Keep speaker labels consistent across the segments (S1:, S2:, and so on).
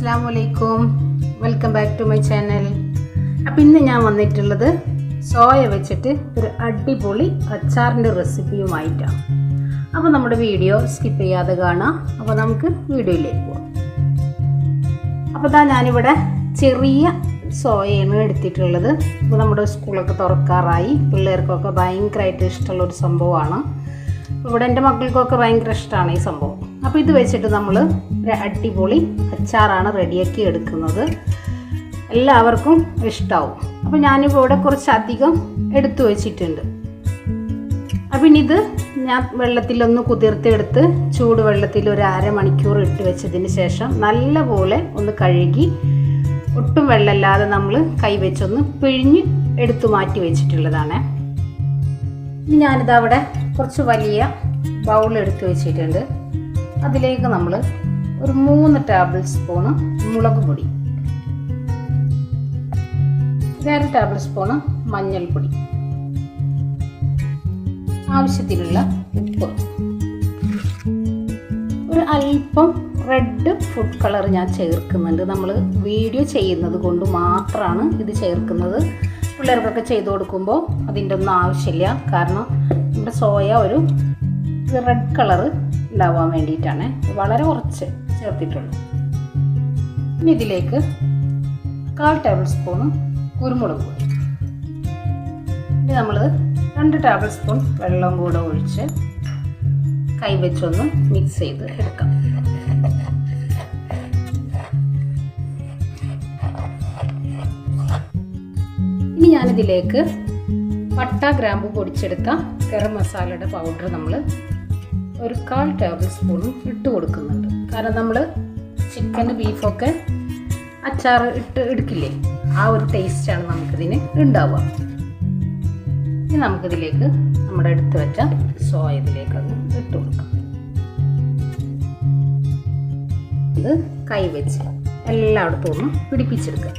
S1: അസ്സാം വലൈക്കും welcome back to my channel അപ്പം ഇന്ന് ഞാൻ വന്നിട്ടുള്ളത് സോയ വെച്ചിട്ട് ഒരു അടിപൊളി അച്ചാറിന്റെ റെസിപ്പിയുമായിട്ടാണ്. അപ്പോൾ നമ്മുടെ വീഡിയോ സ്കിപ്പ് ചെയ്യാതെ കാണാം. അപ്പോൾ നമുക്ക് വീഡിയോയിലേക്ക് പോകാം അപ്പോൾ ഇതാ ഞാനിവിടെ ചെറിയ സോയയാണ് എടുത്തിട്ടുള്ളത്. ഇപ്പോൾ നമ്മുടെ സ്കൂളൊക്കെ തുറക്കാറായി. പിള്ളേർക്കൊക്കെ ഭയങ്കരമായിട്ട് ഇഷ്ടമുള്ള ഒരു സംഭവമാണ്. ഇവിടെ എന്റെ മക്കൾക്കൊക്കെ ഭയങ്കര ഇഷ്ടമാണ് ഈ സംഭവം. അപ്പോൾ ഇത് വെച്ചിട്ട് നമ്മൾ ഒരു അടിപൊളി അച്ചാറാണ് റെഡിയാക്കി എടുക്കുന്നത്. എല്ലാവർക്കും ഇഷ്ടാവും. അപ്പോൾ ഞാനിപ്പോൾ ഇവിടെ കുറച്ചധികം എടുത്തു വെച്ചിട്ടുണ്ട്. അപ്പം ഇനി ഇത് ഞാൻ വെള്ളത്തിലൊന്ന് കുതിർത്തെടുത്ത് ചൂടുവെള്ളത്തിൽ ഒരു അരമണിക്കൂർ ഇട്ട് വെച്ചതിന് ശേഷം നല്ലപോലെ ഒന്ന് കഴുകി ഒട്ടും വെള്ളമില്ലാതെ നമ്മൾ കൈവച്ചൊന്ന് പിഴിഞ്ഞ് എടുത്തു മാറ്റി വെച്ചിട്ടുള്ളതാണ്. ഇനി ഞാനിത് അവിടെ കുറച്ച് വലിയ ബൗൾ എടുത്തു വെച്ചിട്ടുണ്ട്. അതിലേക്ക് നമ്മൾ ഒരു മൂന്ന് ടേബിൾ സ്പൂണ് മുളക് പൊടി. ഒരു ടേബിൾ സ്പൂണ് മഞ്ഞൾപ്പൊടി. ആവശ്യത്തിനുള്ള ഉപ്പ്. ഒരു അല്പം റെഡ് ഫുഡ് കളർ ഞാൻ ചേർക്കുന്നുണ്ട്. നമ്മൾ വീഡിയോ ചെയ്യുന്നത് കൊണ്ട് മാത്രമാണ് ഇത് ചേർക്കുന്നത്. പിള്ളേർക്കൊക്കെ ചെയ്തു കൊടുക്കുമ്പോൾ അതിന്റെ ഒന്നും ആവശ്യമില്ല. കാരണം നമ്മുടെ സോയ ഒരു റെഡ് കളർ ഉണ്ടാവാൻ വേണ്ടിയിട്ടാണ്. വളരെ കുറച്ച് ചേർത്തിട്ടുള്ളൂ. ഇനി ഇതിലേക്ക് കാൽ ടേബിൾ സ്പൂൺ കുരുമുളക് പൊടി. ഇനി നമ്മൾ രണ്ട് ടേബിൾ സ്പൂൺ വെള്ളം കൂടെ ഒഴിച്ച് കൈവച്ചൊന്ന് മിക്സ് ചെയ്ത് എടുക്കാം. ഇനി ഞാനിതിലേക്ക് പട്ട ഗ്രാമ്പു പൊടിച്ചെടുത്ത ഗരം മസാലയുടെ പൗഡർ നമ്മൾ ഒരു കാൽ ടേബിൾ സ്പൂണും ഇട്ട് കൊടുക്കുന്നുണ്ട്. കാരണം നമ്മൾ ചിക്കൻ ബീഫൊക്കെ അച്ചാർ ഇട്ട് എടുക്കില്ലേ? ആ ഒരു ടേസ്റ്റാണ് നമുക്കിതിന് ഉണ്ടാവുക. ഇനി നമുക്കിതിലേക്ക് നമ്മുടെ എടുത്തു വെച്ച സോയ ഇതിലേക്ക് അങ്ങ് ഇട്ട് കൊടുക്കാം. ഇത് കൈ വെച്ച് എല്ലായിടത്തും ഒന്ന് പിടിപ്പിച്ചെടുക്കുക.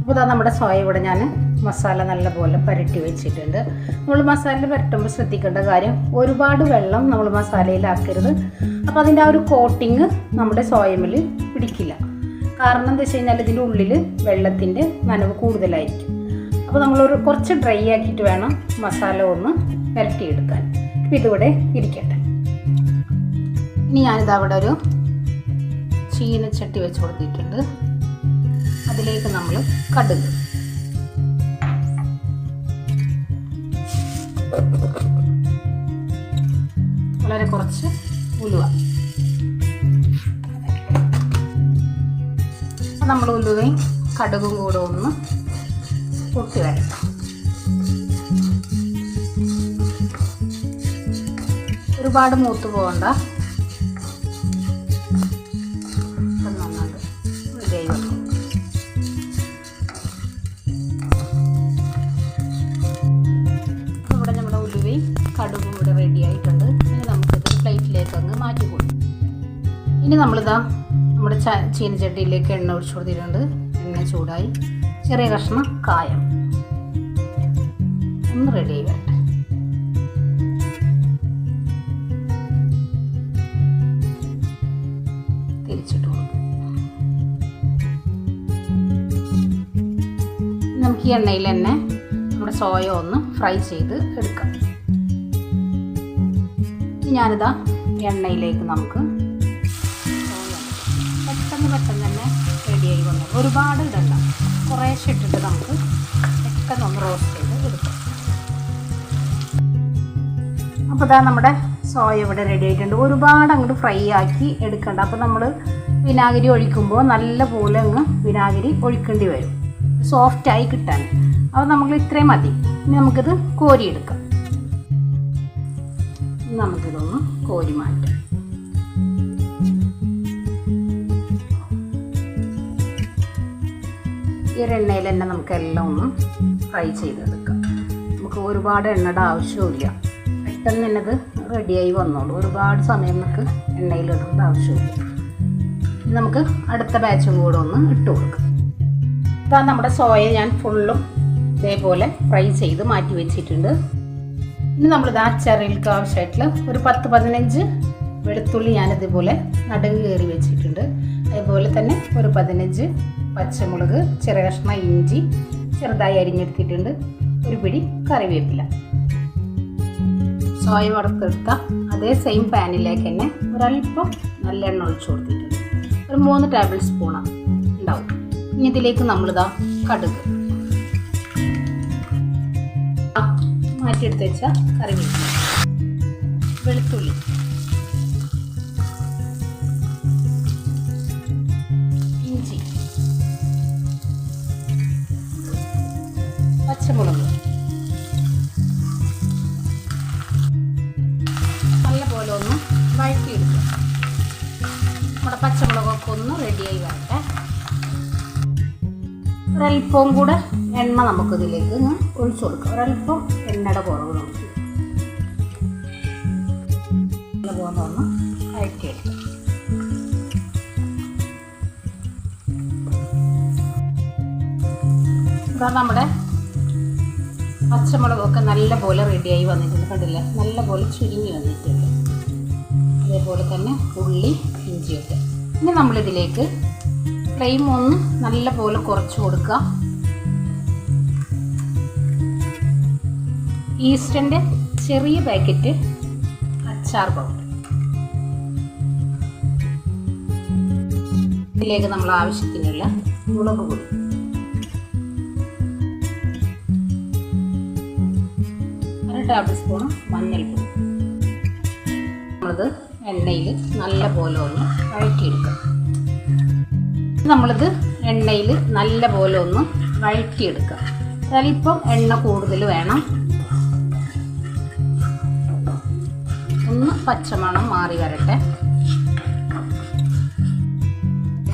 S1: അപ്പോൾ നമ്മുടെ സോയ ഇവിടെ ഞാൻ മസാല നല്ലപോലെ പുരട്ടി വെച്ചിട്ടുണ്ട്. നമ്മൾ മസാല പുരട്ടുമ്പോൾ ശ്രദ്ധിക്കേണ്ട കാര്യം ഒരുപാട് വെള്ളം നമ്മൾ മസാലയിലാക്കരുത്. അപ്പോൾ അതിന്റെ ആ ഒരു കോട്ടിങ് നമ്മുടെ സോയമിൽ പിടിക്കില്ല. കാരണം എന്താ വെച്ച് കഴിഞ്ഞാൽ ഇതിന്റെ ഉള്ളിൽ വെള്ളത്തിന്റെ നനവ് കൂടുതലായിരിക്കും. അപ്പോൾ നമ്മളൊരു കുറച്ച് ഡ്രൈ ആക്കിയിട്ട് വേണം മസാല ഒന്ന് പുരട്ടിയെടുക്കാൻ. അപ്പോൾ ഇതിവിടെ ഇരിക്കട്ടെ. ഇനി ഞാനിത് അവിടെ ഒരു ചീനച്ചട്ടി വെച്ച് കൊടുത്തിട്ടുണ്ട്. അതിലേക്ക് നമ്മൾ കടുക് വളരെ കുറച്ച് ഉലുവ. നമ്മൾ ഉലുവയും കടുകും കൂടെ ഒന്ന് പൊട്ടി വരട്ടെ. ഒരുപാട് മൂത്ത് പോകണ്ട ഇനി നമ്മളിതാ നമ്മുടെ ച ചീനച്ചട്ടിയിലേക്ക് എണ്ണ ഒഴിച്ചു കൊടുത്തിട്ടുണ്ട്. എണ്ണ ചൂടായി. ചെറിയ കഷ്ണം കായം. ഒന്ന് റെഡി ആയി വരട്ടെ. തിരിച്ചിട്ട് കൊടുക്കും. നമുക്ക് ഈ എണ്ണയിൽ തന്നെ നമ്മുടെ സോയ ഒന്ന് ഫ്രൈ ചെയ്ത് എടുക്കാം. ഞാനിതാ എണ്ണയിലേക്ക് നമുക്ക് ഒരുപാട് ഇടണ്ട കുറേശ്ശെ ഇട്ടിട്ട് നമുക്ക് ഒക്കെ ഒന്ന് റോസ്റ്റ് ചെയ്ത് എടുക്കാം. അപ്പോൾ ഇതാ നമ്മുടെ സോയ ഇവിടെ റെഡി ആയിട്ടുണ്ട്. ഒരുപാട് അങ്ങോട്ട് ഫ്രൈ ആക്കി എടുക്കണ്ട. അപ്പോൾ നമ്മൾ വിനാഗിരി ഒഴിക്കുമ്പോൾ നല്ല പോലെ അങ്ങ് വിനാഗിരി ഒഴിക്കേണ്ടി വരും. സോഫ്റ്റായി കിട്ടാൻ. അപ്പോൾ നമുക്ക് ഇത്രയും മതി. ഇനി നമുക്കിത് കോരിയെടുക്കാം. നമുക്കിതൊന്ന് കോരി മാറ്റാം. ഈ ഒരു എണ്ണയിൽ തന്നെ നമുക്ക് എല്ലാം ഒന്ന് ഫ്രൈ ചെയ്തെടുക്കാം. നമുക്ക് ഒരുപാട് എണ്ണയുടെ ആവശ്യമില്ല പെട്ടെന്ന് തന്നെ ഇത് റെഡിയായി വന്നോളൂ. ഒരുപാട് സമയം നമുക്ക് എണ്ണയിലിടേണ്ട ആവശ്യമില്ല നമുക്ക് അടുത്ത ബാച്ചും കൂടെ ഒന്ന് ഇട്ട് കൊടുക്കാം. ഇപ്പം നമ്മുടെ സോയ ഞാൻ ഫുള്ളും ഇതേപോലെ ഫ്രൈ ചെയ്ത് മാറ്റി വെച്ചിട്ടുണ്ട്. ഇനി നമ്മളിത് അച്ചാറിലേക്ക് ആവശ്യമായിട്ടുള്ള ഒരു പത്ത് പതിനഞ്ച് വെളുത്തുള്ളി ഞാനിതുപോലെ നടുക് കയറി വെച്ചിട്ടുണ്ട്. അതുപോലെ തന്നെ ഒരു പതിനഞ്ച് പച്ചമുളക് ചെറിയ കഷ്ണം ഇഞ്ചി ചെറുതായി അരിഞ്ഞെടുത്തിട്ടുണ്ട്. ഒരു പിടി കറിവേപ്പില. സോയ വറുത്തെടുത്ത അതേ സെയിം പാനിലേക്ക് തന്നെ ഒരല്പം നല്ലെണ്ണ ഒഴിച്ചു കൊടുത്തിട്ടുണ്ട്. ഒരു മൂന്ന് ടേബിൾ സ്പൂണാണ് ഉണ്ടാവും. ഇനി ഇതിലേക്ക് നമ്മളിതാ കടുക്. മാറ്റിയെടുത്ത് വെച്ച കറിവേപ്പില. വെളുത്തുള്ളി. ഒരല്പവും കൂടെ എണ്ണ നമുക്കിതിലേക്ക് ഒഴിച്ചു കൊടുക്കാം. ഒരല്പം എണ്ണയുടെ കുറവ് നമുക്ക് നല്ലപോലെ ഒന്ന് വഴറ്റിയെടുക്കാം ഇതാ നമ്മുടെ പച്ചമുളകൊക്കെ നല്ലപോലെ റെഡിയായി വന്നിട്ടുണ്ട്. കണ്ടില്ലേ? നല്ലപോലെ ചുരുങ്ങി വന്നിട്ടുണ്ട്. അതേപോലെ തന്നെ ഉള്ളി ഇഞ്ചിയൊക്കെ. ഇനി നമ്മളിതിലേക്ക് ഫ്ലെയിം ഒന്ന് നല്ല പോലെ കുറച്ച് കൊടുക്കുക. ഈസ്റ്ററിന്റെ ചെറിയ പാക്കറ്റ് അച്ചാർ പൗഡർ. ഇതിലേക്ക് നമ്മൾ ആവശ്യത്തിനുള്ള മുളക് പൊടി. അര ടേബിൾ സ്പൂൺ മഞ്ഞൾപ്പൊടി. നമ്മളത് എണ്ണയിൽ നല്ല പോലെ ഒന്ന് വഴറ്റിയെടുക്കുക നമ്മളിത് എണ്ണയിൽ നല്ല പോലെ ഒന്ന് വഴറ്റിയെടുക്കുക. ചിലപ്പം എണ്ണ കൂടുതൽ വേണം. ഒന്ന് പച്ചമണം മാറി വരട്ടെ.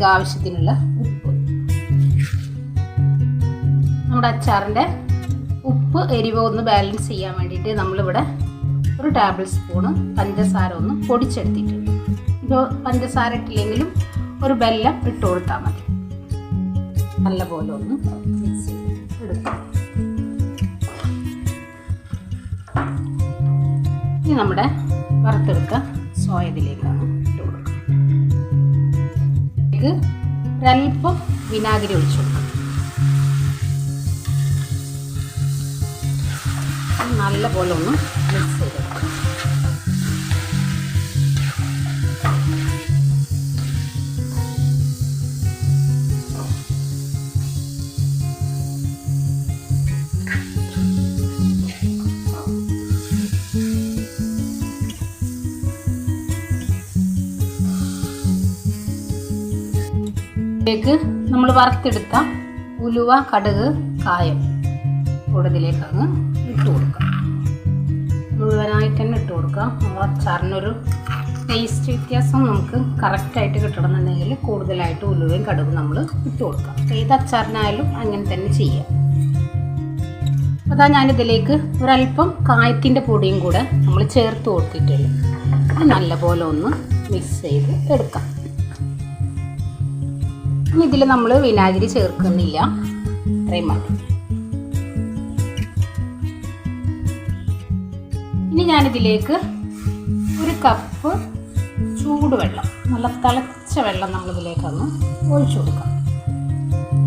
S1: ആവശ്യത്തിനുള്ള ഉപ്പ്. നമ്മുടെ അച്ചാറിന്റെ ഉപ്പ് എരിവ് ഒന്ന് ബാലൻസ് ചെയ്യാൻ വേണ്ടിയിട്ട് നമ്മളിവിടെ ഒരു ടേബിൾ സ്പൂണ് പഞ്ചസാര ഒന്ന് പൊടിച്ചെടുത്തിട്ടുണ്ട്. ഇപ്പോൾ പഞ്ചസാര ഇട്ടില്ലെങ്കിലും ഒരു ബെല്ലം ഇട്ട് കൊടുത്താൽ മതി. നല്ലപോലെ ഒന്ന് മിക്സ് എടുക്കാം. ഇനി നമ്മുടെ വറുത്തെടുത്ത സോയ ഇതിലേക്കാണ് ഇട്ട് കൊടുക്കുക ഒരല്പം വിനാഗിരി ഒഴിച്ചു കൊടുക്കാം. നല്ലപോലെ ഒന്ന് മിക്സ് ചെയ്തെടുക്കാം. ഇതിലേക്ക് നമ്മൾ വറുത്തെടുത്ത ഉലുവ കടുക് കായം കൂടുതലേക്ക് അങ്ങ് ഇട്ട് കൊടുക്കാം. മുഴുവനായിട്ട് തന്നെ ഇട്ട് കൊടുക്കാം. നമ്മൾ അച്ചാറിനൊരു ടേസ്റ്റ് വ്യത്യാസം നമുക്ക് കറക്റ്റായിട്ട് കിട്ടണമെന്നുണ്ടെങ്കിൽ കൂടുതലായിട്ട് ഉലുവയും കടുകും നമ്മൾ ഇട്ട് കൊടുക്കാം. ഏത് അച്ചാറിനായാലും അങ്ങനെ തന്നെ ചെയ്യാം. അതാ ഞാനിതിലേക്ക് ഒരല്പം കായത്തിന്റെ പൊടിയും കൂടെ നമ്മൾ ചേർത്ത് കൊടുത്തിട്ടുള്ളൂ നല്ലപോലെ ഒന്ന് മിക്സ് ചെയ്ത് എടുക്കാം. ഇനി ഇതിൽ നമ്മൾ വിനാഗിരി ചേർക്കുന്നില്ല. ഇത്രയും മതി. ഇനി ഞാനിതിലേക്ക് ഒരു കപ്പ് ചൂടുവെള്ളം നല്ല തിളച്ച വെള്ളം നമ്മളിതിലേക്കൊന്ന് ഒഴിച്ചു കൊടുക്കാം.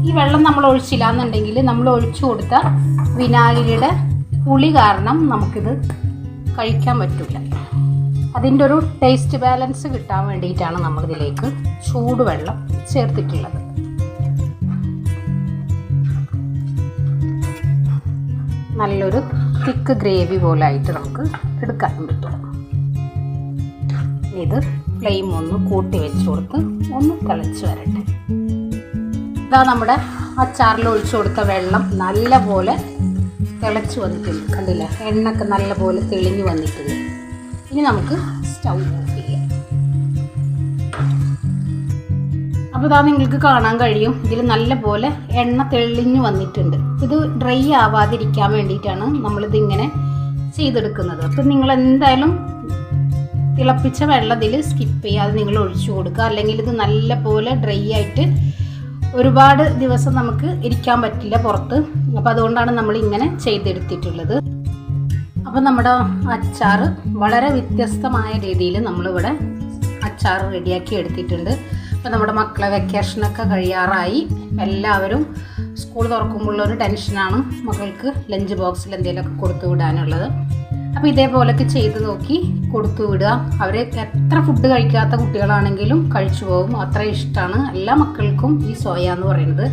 S1: ഈ വെള്ളം നമ്മൾ ഒഴിച്ചില്ല എന്നുണ്ടെങ്കിൽ നമ്മൾ ഒഴിച്ചു കൊടുത്ത വിനാഗിരിയുടെ പുളി കാരണം നമുക്കിത് കഴിക്കാൻ പറ്റില്ല അതിന്റെ ഒരു ടേസ്റ്റ് ബാലൻസ് കിട്ടാൻ വേണ്ടിയിട്ടാണ് നമ്മളിതിലേക്ക് ചൂടുവെള്ളം ചേർത്തിട്ടുള്ളത്. നല്ലൊരു തിക്ക് ഗ്രേവി പോലെ ആയിട്ട് നമുക്ക് എടുക്കാൻ പറ്റും. ഇത് ഫ്ലെയിം ഒന്ന് കൂട്ടി വെച്ച് കൊടുത്ത് ഒന്ന് തിളച്ച് വരട്ടെ. ഇതാ നമ്മുടെ അച്ചാറിൽ ഒഴിച്ചു കൊടുത്ത വെള്ളം നല്ല പോലെ തിളച്ച് വന്നിട്ടുണ്ട്. കണ്ടില്ലേ? എണ്ണൊക്കെ നല്ലപോലെ തെളിഞ്ഞ് വന്നിട്ടുണ്ട്. ഇനി നമുക്ക് സ്റ്റൗ ഓഫ് ചെയ്യാം. അപ്പോൾ ഇതാ നിങ്ങൾക്ക് കാണാൻ കഴിയും. ഇതിൽ നല്ല പോലെ എണ്ണ തെളിഞ്ഞു വന്നിട്ടുണ്ട്. ഇത് ഡ്രൈ ആവാതിരിക്കാൻ വേണ്ടിയിട്ടാണ് നമ്മളിത് ഇങ്ങനെ ചെയ്തെടുക്കുന്നത്. അപ്പം നിങ്ങൾ എന്തായാലും തിളപ്പിച്ച വെള്ളം ഇതിൽ സ്കിപ്പ് ചെയ്യാതെ നിങ്ങൾ ഒഴിച്ചു കൊടുക്കുക. അല്ലെങ്കിൽ ഇത് നല്ല പോലെ ഡ്രൈ ആയിട്ട് ഒരുപാട് ദിവസം നമുക്ക് ഇരിക്കാൻ പറ്റില്ല പുറത്ത്. അപ്പോൾ അതുകൊണ്ടാണ് നമ്മൾ ഇങ്ങനെ ചെയ്തെടുത്തിട്ടുള്ളത്. അപ്പോൾ നമ്മുടെ അച്ചാർ വളരെ വ്യത്യസ്തമായ രീതിയിൽ നമ്മളിവിടെ അച്ചാർ റെഡിയാക്കി എടുത്തിട്ടുണ്ട്. അപ്പോൾ നമ്മുടെ മക്കളെ വെക്കേഷനൊക്കെ കഴിയാറായി. എല്ലാവരും സ്കൂൾ തുറക്കുമ്പോഴുള്ള ഒരു ടെൻഷനാണ് മക്കൾക്ക് ലഞ്ച് ബോക്സിൽ എന്തെങ്കിലുമൊക്കെ കൊടുത്തു വിടാനുള്ളത്. അപ്പോൾ ഇതേപോലൊക്കെ ചെയ്ത് നോക്കി കൊടുത്തു വിടുക. അവർ എത്ര ഫുഡ് കഴിക്കാത്ത കുട്ടികളാണെങ്കിലും കഴിച്ചു പോകും. അത്ര ഇഷ്ടമാണ് എല്ലാ മക്കൾക്കും ഈ സോയ എന്ന് പറയുന്നത്.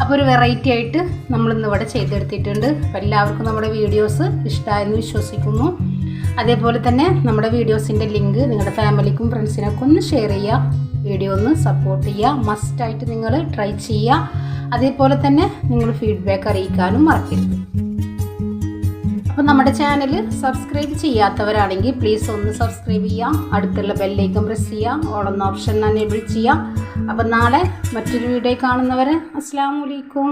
S1: അപ്പോൾ ഒരു വെറൈറ്റി ആയിട്ട് നമ്മളിന്ന് ഇവിടെ ചെയ്തെടുത്തിട്ടുണ്ട്. അപ്പോൾ എല്ലാവർക്കും നമ്മുടെ വീഡിയോസ് ഇഷ്ടമായെന്ന് വിശ്വസിക്കുന്നു. അതേപോലെ തന്നെ നമ്മുടെ വീഡിയോസിന്റെ ലിങ്ക് നിങ്ങളുടെ ഫാമിലിക്കും ഫ്രണ്ട്സിനൊക്കെ ഒന്ന് ഷെയർ ചെയ്യുക. വീഡിയോ ഒന്ന് സപ്പോർട്ട് ചെയ്യുക. മസ്റ്റായിട്ട് നിങ്ങൾ ട്രൈ ചെയ്യുക. അതേപോലെ തന്നെ നിങ്ങൾ ഫീഡ്ബാക്ക് അറിയിക്കാനും മറക്കരുത്. അപ്പോൾ നമ്മുടെ ചാനൽ സബ്സ്ക്രൈബ് ചെയ്യാത്തവരാണെങ്കിൽ പ്ലീസ് ഒന്ന് സബ്സ്ക്രൈബ് ചെയ്യാം അടുത്തുള്ള ബെല്ലൈക്കൺ പ്രസ് ചെയ്യാം ഓൺ ഓപ്ഷൻ എനേബിൾ ചെയ്യുക. അപ്പോൾ നാളെ മറ്റൊരു വീഡിയോ കാണുന്നവരെ അസ്സാം വലൈക്കും